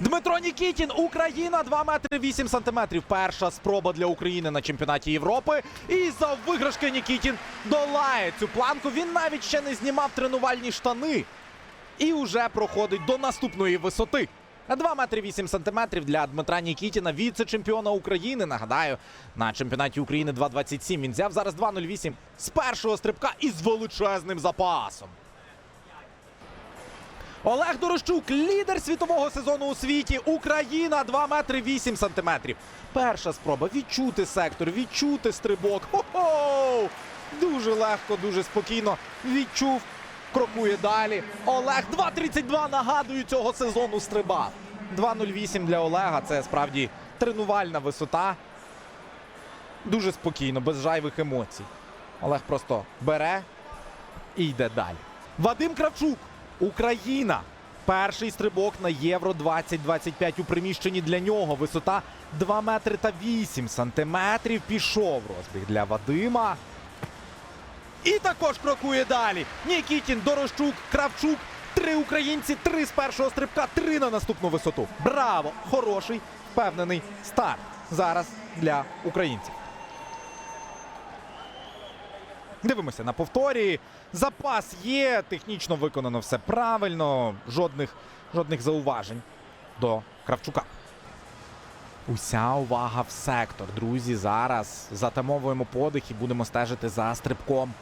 Дмитро Нікітін, Україна, 2 метри 8 сантиметрів. Перша спроба для України на чемпіонаті Європи. І за виграшки Нікітін долає цю планку. Він навіть ще не знімав тренувальні штани. І вже проходить до наступної висоти. 2 метри 8 сантиметрів для Дмитра Нікітіна, віце-чемпіона України. Нагадаю, на чемпіонаті України 2.27 він взяв зараз 2.08 з першого стрибка і з величезним запасом. Олег Дорощук, лідер світового сезону у світі. Україна 2 метри 8 сантиметрів. Перша спроба відчути сектор, відчути стрибок. Хо-хо! Дуже легко, дуже спокійно відчув. Крокує далі. Олег 2.32 нагадую цього сезону стрибав. 2.08 для Олега. Це справді тренувальна висота. Дуже спокійно, без жайвих емоцій. Олег просто бере і йде далі. Вадим Кравчук, Україна. Перший стрибок на Євро 2025 у приміщенні для нього. Висота 2 метри та 8 сантиметрів. Пішов розбіг для Вадима. І також крокує далі. Нікітін, Дорощук, Кравчук. Три українці, три з першого стрибка, три на наступну висоту. Браво! Хороший, впевнений старт зараз для українців. Дивимося на повторі. Запас є, технічно виконано все правильно. Жодних, жодних зауважень до Кравчука. Уся увага в сектор. Друзі, зараз затамовуємо подих і будемо стежити за стрибком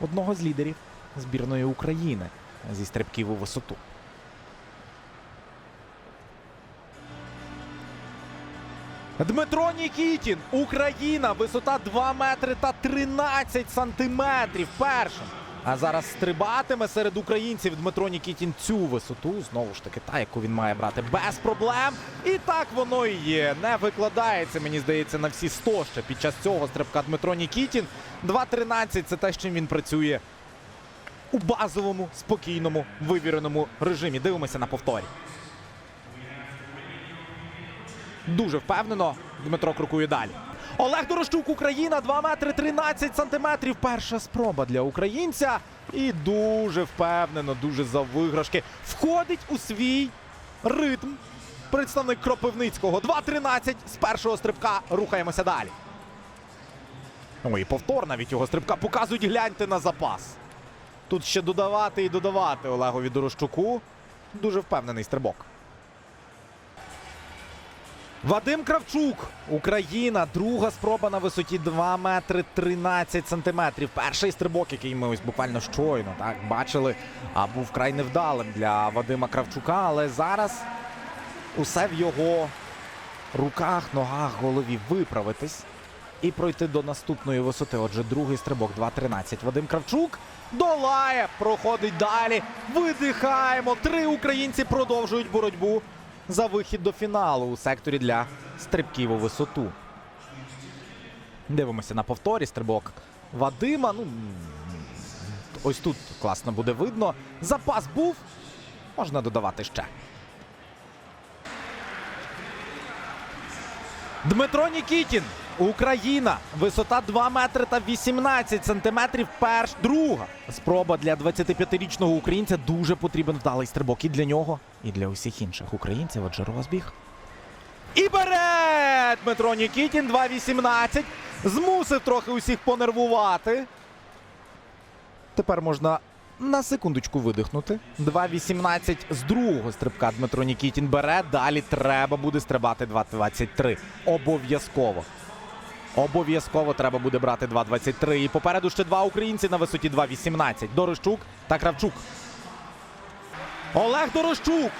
одного з лідерів збірної України зі стрибків у висоту. Дмитро Нікітін, Україна, висота 2 метри та 13 сантиметрів. Першим. А зараз стрибатиме серед українців Дмитро Нікітін цю висоту. Знову ж таки, та, яку він має брати без проблем. І так воно і є. Не викладається, мені здається, на всі 100 ще під час цього стрибка Дмитро Нікітін. 2.13 це те, з чим він працює у базовому, спокійному, вивіреному режимі. Дивимося на повторі. Дуже впевнено. Дмитро крокує далі. Олег Дорощук, Україна, 2 метри 13 сантиметрів. Перша спроба для українця. І дуже впевнено, дуже за виграшки. Входить у свій ритм. Представник Кропивницького. 2.13 з першого стрибка. Рухаємося далі. Ой, повтор навіть його стрибка. Показують, гляньте на запас. Тут ще додавати і додавати Олегові Дорощуку. Дуже впевнений стрибок. Вадим Кравчук, Україна, друга спроба на висоті 2 метри 13 сантиметрів. Перший стрибок, який ми ось буквально щойно так бачили, а був край невдалим для Вадима Кравчука. Але зараз усе в його руках, ногах, голові виправитись і пройти до наступної висоти. Отже, другий стрибок 2.13. Вадим Кравчук долає, проходить далі. Видихаємо. Три українці продовжують боротьбу за вихід до фіналу у секторі для стрибків у висоту. Дивимося на повторі. Стрибок Вадима. Ну, ось тут класно буде видно. Запас був. Можна додавати ще. Дмитро Нікітін, Україна. Висота 2 метри та 18 сантиметрів. Перш друга спроба для 25-річного українця. Дуже потрібен вдалий стрибок і для нього, і для усіх інших українців. Отже, розбіг. І бере Дмитро Нікітін 2.18. Змусив трохи усіх понервувати. Тепер можна на секундочку видихнути. 2.18 з другого стрибка Дмитро Нікітін бере. Далі треба буде стрибати 2.23. Обов'язково. Обов'язково треба буде брати 2.23. І попереду ще два українці на висоті 2.18. Дорощук та Кравчук. Олег Дорощук.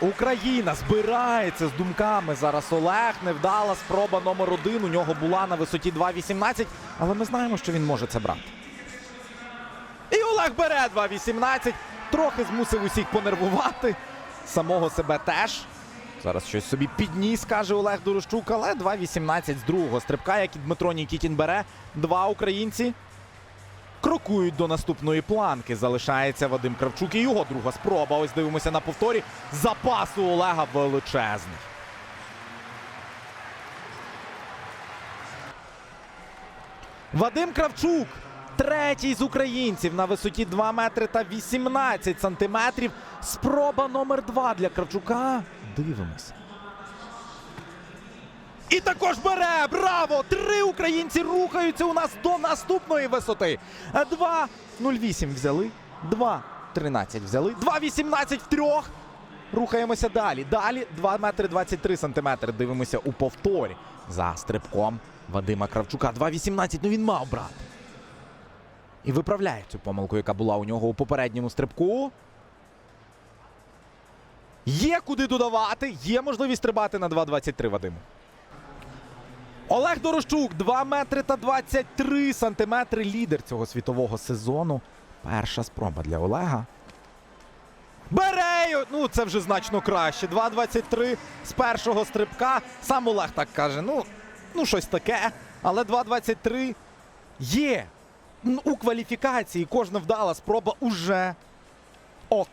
Україна збирається з думками. Зараз Олег. Невдала спроба номер один. У нього була на висоті 2.18. Але ми знаємо, що він може це брати. І Олег бере 2.18. Трохи змусив усіх понервувати. Самого себе теж. Зараз щось собі підніс, каже Олег Дорощук, але 2.18 з другого стрибка, як і Дмитро Нікітін бере. Два українці крокують до наступної планки. Залишається Вадим Кравчук і його друга спроба. Ось дивимося на повторі. Запас у Олега величезний. Вадим Кравчук. Третій з українців на висоті 2 метри та 18 сантиметрів. Спроба номер 2 для Кравчука. Дивимося. І також бере! Браво! Три українці рухаються у нас до наступної висоти. 2.08 взяли. 2.13 взяли. 2.18 в трьох. Рухаємося далі. Далі 2 метри 23 сантиметри. Дивимося у повторі. За стрибком Вадима Кравчука. 2.18. Ну він мав брати. І виправляє цю помилку, яка була у нього у попередньому стрибку. Є куди додавати, є можливість стрибати на 2.23 Вадиму. Олег Дорощук, 2 метри та 23 сантиметри. Лідер цього світового сезону. Перша спроба для Олега. Бере! Ну, це вже значно краще. 2.23 з першого стрибка. Сам Олег так каже: ну, ну щось таке. Але 2.23 є. У кваліфікації кожна вдала спроба уже ок.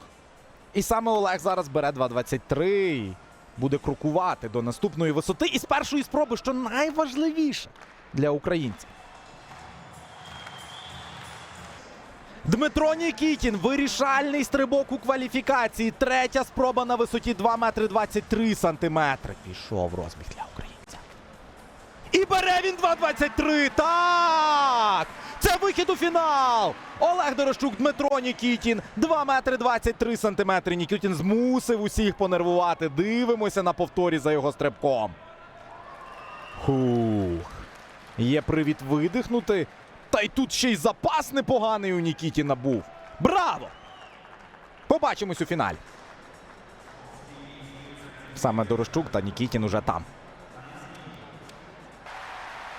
І саме Олег зараз бере 2.23. Буде крокувати до наступної висоти. І з першої спроби, що найважливіше для українців. Дмитро Нікітін, вирішальний стрибок у кваліфікації. Третя спроба на висоті 2 метри 23 сантиметри. Пішов розбіг для українця. І бере він 2.23. Так! Це вихід у фінал. Олег Дорощук, Дмитро Нікітін. 2 метри 23 сантиметри. Нікітін змусив усіх понервувати. Дивимося на повторі за його стрибком. Хух. Є привід видихнути. Та й тут ще й запас непоганий у Нікітіна був. Браво! Побачимось у фіналі. Саме Дорощук та Нікітін уже там.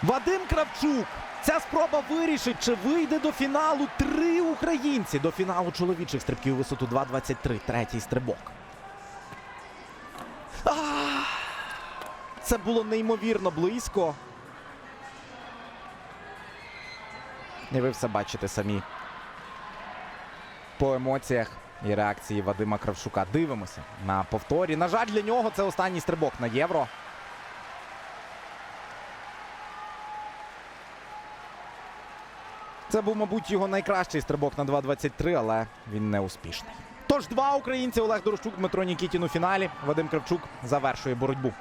Вадим Кравчук. Ця спроба вирішить, чи вийде до фіналу три українці до фіналу чоловічих стрибків висоту 2.23. Третій стрибок. Це було неймовірно близько. І ви все бачите самі. По емоціях і реакції Вадима Кравчука. Дивимося на повторі. На жаль, для нього це останній стрибок на євро. Це був, мабуть, його найкращий стрибок на 2.23, але він не успішний. Тож два українці Олег Дорощук, Дмитро Нікітін у фіналі. Вадим Кравчук завершує боротьбу.